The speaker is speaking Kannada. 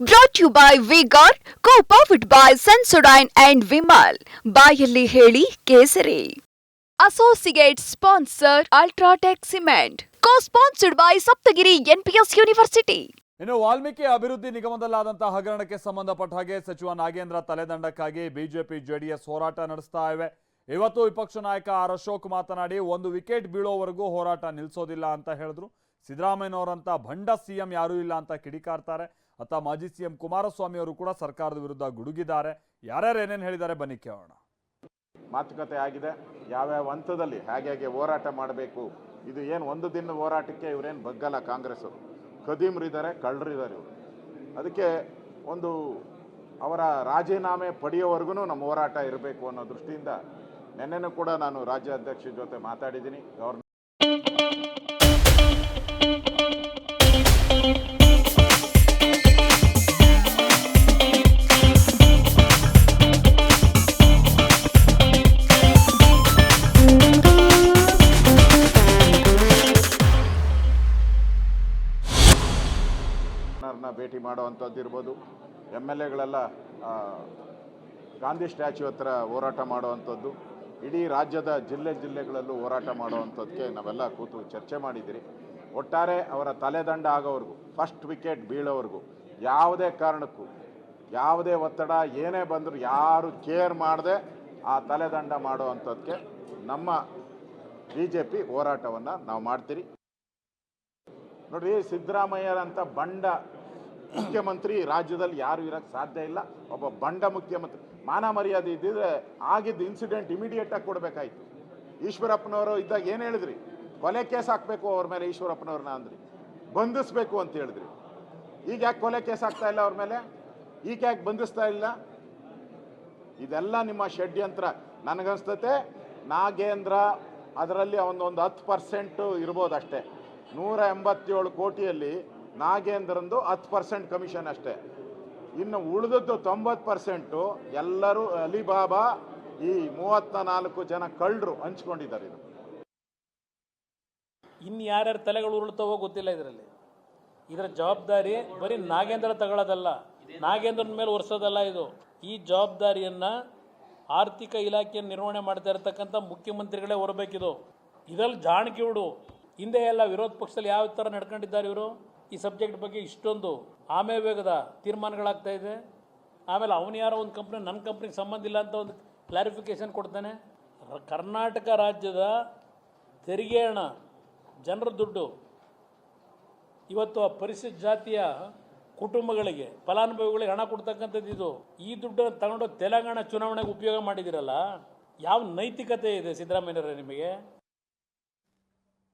Brought you by vigour co powered by Sensodyne and Vimal ಬಾಯಲ್ಲಿ ಹೇಳಿ ಕೇಸರಿ. Associate sponsor UltraTech cement co sponsored by Saptagiri NPS university ಇನ್ನು ವಾಲ್ಮೀಕಿ ಅಭಿವೃದ್ಧಿ ನಿಗಮದಲ್ಲಾದಂತಹ ಹಗರಣಕ್ಕೆ ಸಂಬಂಧಪಟ್ಟ ಹಾಗೆ ಸಚಿವ ನಾಗೇಂದ್ರ ತಲೆದಂಡಕ್ಕಾಗಿ ಬಿಜೆಪಿ ಜೆಡಿಎಸ್ ಹೋರಾಟ ನಡೆಸ್ತಾ ಇವೆ. ಇವತ್ತು ವಿಪಕ್ಷ ನಾಯಕ ಆರ್ ಅಶೋಕ್ ಮಾತನಾಡಿ ಒಂದು ವಿಕೆಟ್ ಬೀಳೋವರೆಗೂ ಹೋರಾಟ ನಿಲ್ಲಿಸೋದಿಲ್ಲ ಅಂತ ಹೇಳಿದ್ರು. ಸಿದ್ದರಾಮಯ್ಯನವರಂತ ಭಂಡ ಸಿಎಂ ಯಾರೂ ಇಲ್ಲ ಅಂತ ಕಿಡಿಕಾರ್ತಾರೆ. ಅತ್ತ ಮಾಜಿ ಸಿಎಂ ಕುಮಾರಸ್ವಾಮಿ ಅವರು ಕೂಡ ಸರ್ಕಾರದ ವಿರುದ್ಧ ಗುಡುಗಿದ್ದಾರೆ. ಯಾರ್ಯಾರು ಏನೇನು ಹೇಳಿದ್ದಾರೆ ಬನ್ನಿ ಕೇಳೋಣ. ಮಾತುಕತೆ ಆಗಿದೆ. ಯಾವ್ಯಾವ ಹಂತದಲ್ಲಿ ಹೇಗೆ ಹೇಗೆ ಹೋರಾಟ ಮಾಡಬೇಕು? ಇದು ಏನು ಒಂದು ದಿನ ಹೋರಾಟಕ್ಕೆ ಇವರೇನು ಬಗ್ಗಲ್ಲ ಕಾಂಗ್ರೆಸ್ ಕದೀಮ್ರು ಇದ್ದಾರೆ ಕಳ್ಳರು ಇದ್ದಾರೆ ಇವರು. ಅದಕ್ಕೆ ಒಂದು ಅವರ ರಾಜೀನಾಮೆ ಪಡೆಯೋವರೆಗೂ ನಮ್ಮ ಹೋರಾಟ ಇರಬೇಕು ಅನ್ನೋ ದೃಷ್ಟಿಯಿಂದ ನಿನ್ನೆನೂ ಕೂಡ ನಾನು ರಾಜ್ಯಾಧ್ಯಕ್ಷರ ಜೊತೆ ಮಾತಾಡಿದ್ದೀನಿ. ಗವರ್ನ ಗವರ್ನರ್ನ ಭೇಟಿ ಮಾಡುವಂಥದ್ದು ಇರ್ಬೋದು ಎಂ ಎಲ್ ಎಗಳೆಲ್ಲ ಗಾಂಧಿ ಸ್ಟ್ಯಾಚ್ಯೂ ಹತ್ರ ಹೋರಾಟ ಮಾಡುವಂಥದ್ದು. ಇಡೀ ರಾಜ್ಯದ ಜಿಲ್ಲೆ ಜಿಲ್ಲೆಗಳಲ್ಲೂ ಹೋರಾಟ ಮಾಡುವಂಥದ್ದಕ್ಕೆ ನಾವೆಲ್ಲ ಕೂತು ಚರ್ಚೆ ಮಾಡಿದ್ದೀರಿ. ಒಟ್ಟಾರೆ ಅವರ ತಲೆದಂಡ ಆಗೋವರೆಗೂ ಫಸ್ಟ್ ವಿಕೆಟ್ ಬೀಳೋವರೆಗೂ, ಯಾವುದೇ ಕಾರಣಕ್ಕೂ, ಯಾವುದೇ ಒತ್ತಡ ಏನೇ ಬಂದರೂ ಯಾರು ಕೇರ್ ಮಾಡದೆ ಆ ತಲೆದಂಡ ಮಾಡುವಂಥದ್ದಕ್ಕೆ ನಮ್ಮ ಬಿ ಜೆ ಪಿ ಹೋರಾಟವನ್ನು ನಾವು ಮಾಡ್ತೀರಿ. ನೋಡಿರಿ, ಸಿದ್ದರಾಮಯ್ಯರಂಥ ಬಂಡ ಮುಖ್ಯಮಂತ್ರಿ ರಾಜ್ಯದಲ್ಲಿ ಯಾರು ಇರಕ್ಕೆ ಸಾಧ್ಯ ಇಲ್ಲ. ಒಬ್ಬ ಬಂಡ ಮುಖ್ಯಮಂತ್ರಿ. ಮಾನ ಮರ್ಯಾದೆ ಇದ್ದಿದ್ರೆ ಆಗಿದ್ದ ಇನ್ಸಿಡೆಂಟ್ ಇಮಿಡಿಯೇಟ್ ಆಗಿ ಕೊಡಬೇಕಾಯ್ತು. ಈಶ್ವರಪ್ಪನವರು ಇದ್ದಾಗ ಏನು ಹೇಳಿದ್ರಿ? ಕೊಲೆ ಕೇಸ್ ಹಾಕಬೇಕು ಅವ್ರ ಮೇಲೆ ಈಶ್ವರಪ್ಪನವ್ರನ್ನ ಅಂದ್ರಿ. ಬಂಧಿಸ್ಬೇಕು ಅಂತ ಹೇಳಿದ್ರಿ. ಈಗ ಯಾಕೆ ಕೊಲೆ ಕೇಸ್ ಆಗ್ತಾ ಇಲ್ಲ ಅವ್ರ ಮೇಲೆ? ಈಗ ಯಾಕೆ ಬಂಧಿಸ್ತಾ ಇಲ್ಲ? ಇದೆಲ್ಲ ನಿಮ್ಮ ಷಡ್ಯಂತ್ರ. ನನಗನ್ಸ್ತತೆ ನಾಗೇಂದ್ರ ಅದರಲ್ಲಿ ಅವನೊಂದು ಹತ್ತು ಪರ್ಸೆಂಟು ಇರ್ಬೋದು ಅಷ್ಟೇ. ನೂರ ಎಂಬತ್ತೇಳು ಕೋಟಿಯಲ್ಲಿ ನಾಗೇಂದ್ರಂದು ಹತ್ತು ಪರ್ಸೆಂಟ್ ಕಮಿಷನ್ ಅಷ್ಟೇ. ಇನ್ನು ಉಳಿದದ್ದು ತೊಂಬತ್ತು ಪರ್ಸೆಂಟು ಎಲ್ಲರೂ ಅಲಿಬಾಬಾ ಈ ಮೂವತ್ತ ನಾಲ್ಕು ಜನ ಕಳ್ಳರು ಹಂಚ್ಕೊಂಡಿದ್ದಾರೆ ಇದು ಇನ್ನು ಯಾರ್ಯಾರು ತಲೆಗಳು ಉರುಳ್ತಾವೋ ಗೊತ್ತಿಲ್ಲ ಇದರಲ್ಲಿ. ಇದರ ಜವಾಬ್ದಾರಿ ಬರೀ ನಾಗೇಂದ್ರ ತಗೊಳ್ಳೋದಲ್ಲ, ನಾಗೇಂದ್ರನ ಮೇಲೆ ಒರೆಸೋದಲ್ಲ ಇದು. ಈ ಜವಾಬ್ದಾರಿಯನ್ನ ಆರ್ಥಿಕ ಇಲಾಖೆಯನ್ನು ನಿರ್ವಹಣೆ ಮಾಡ್ತಾ ಇರತಕ್ಕಂಥ ಮುಖ್ಯಮಂತ್ರಿಗಳೇ ಹೊರಬೇಕಿದು ಇದರಲ್ಲಿ ಜಾಣಕಿವುಡು ಹಿಂದೆ ಎಲ್ಲ ವಿರೋಧ ಪಕ್ಷದಲ್ಲಿ ಯಾವ ಥರ ನಡ್ಕೊಂಡಿದ್ದಾರೆ ಇವರು? ಈ ಸಬ್ಜೆಕ್ಟ್ ಬಗ್ಗೆ ಇಷ್ಟೊಂದು ಆಮೆ ವೇಗದ ತೀರ್ಮಾನಗಳಾಗ್ತಾ ಇದೆ. ಆಮೇಲೆ ಅವನು ಯಾರೋ ಒಂದು ಕಂಪ್ನಿ, ನನ್ನ ಕಂಪ್ನಿಗೆ ಸಂಬಂಧ ಇಲ್ಲ ಅಂತ ಒಂದು ಕ್ಲಾರಿಫಿಕೇಶನ್ ಕೊಡ್ತಾನೆ. ಕರ್ನಾಟಕ ರಾಜ್ಯದ ತೆರಿಗೆ ಹಣ ಜನರ ದುಡ್ಡು ಇವತ್ತು ಆ ಪರಿಶಿಷ್ಟ ಜಾತಿಯ ಕುಟುಂಬಗಳಿಗೆ, ಫಲಾನುಭವಿಗಳಿಗೆ ಹಣ ಕೊಡ್ತಕ್ಕಂಥದ್ದು ಇದು. ಈ ದುಡ್ಡನ್ನು ತಗೊಂಡು ತೆಲಂಗಾಣ ಚುನಾವಣೆಗೆ ಉಪಯೋಗ ಮಾಡಿದಿರಲ್ಲ ಯಾವ ನೈತಿಕತೆ ಇದೆ ಸಿದ್ದರಾಮಯ್ಯರೇ ನಿಮಗೆ?